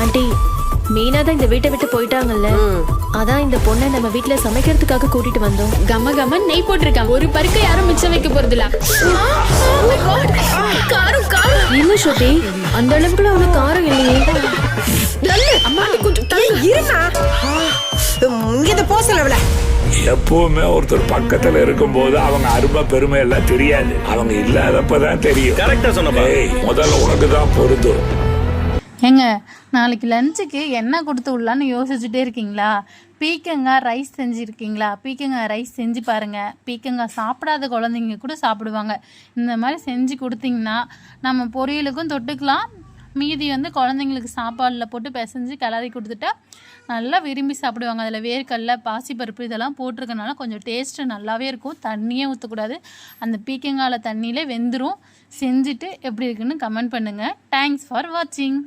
Aunty Meena தான் இந்த வீட்டை விட்டு போயிட்டாங்கல்ல? அதான் இந்த பொண்ணை நம்ம வீட்ல சமைக்கிறதுக்காக கூட்டிட்டு வந்தோம். கம கம நெய் போட்டிருக்கான் ஒரு பருக்க யாரும் மிச்சம் வைக்க போறதில்ல. காரம் காரம். இல்ல ஸ்ருதி அந்த அளவுக்கு அவனுக்கு காரம் இல்லையே. நல்ல அம்மா கொஞ்சம். இருமா. இங்க போ சொல்லவல எப்பவுமே ஒருத்தர் பக்கத்துல இருக்கும்போது அவங்க அருமை பெருமை எல்லாம் தெரியாது. அவங்க இல்லாதப்பதான் தெரியும். கரெக்டா ஏய், முதல்ல உனக்கு தான் பொருந்தும். ஏங்க நாளைக்கு லஞ்சுக்கு என்ன கொடுத்து விடலான்னு யோசிச்சுட்டே இருக்கீங்களா? பீக்கங்காய் ரைஸ் செஞ்சுருக்கீங்களா? பீக்கங்காய் ரைஸ் செஞ்சு பாருங்கள் பீக்கங்காய் சாப்பிடாத குழந்தைங்க கூட சாப்பிடுவாங்க. இந்த மாதிரி செஞ்சு கொடுத்தீங்கன்னா நம்ம பொரியலுக்கும் தொட்டுக்கலாம். மீதி வந்து குழந்தைங்களுக்கு சாப்பாடில் போட்டு பிசைஞ்சு கிளறி கொடுத்துட்டா நல்லா விரும்பி சாப்பிடுவாங்க. அதில் வேர்க்கடல பாசிப்பருப்பு இதெல்லாம் போட்டிருக்கனால கொஞ்சம் டேஸ்ட்டு நல்லாவே இருக்கும். தண்ணியே ஊற்றக்கூடாது அந்த பீக்கங்காயில் தண்ணியிலே வெந்துடும் செஞ்சுட்டு எப்படி இருக்குன்னு கமெண்ட் பண்ணுங்கள் தேங்க்ஸ் ஃபார் வாட்சிங்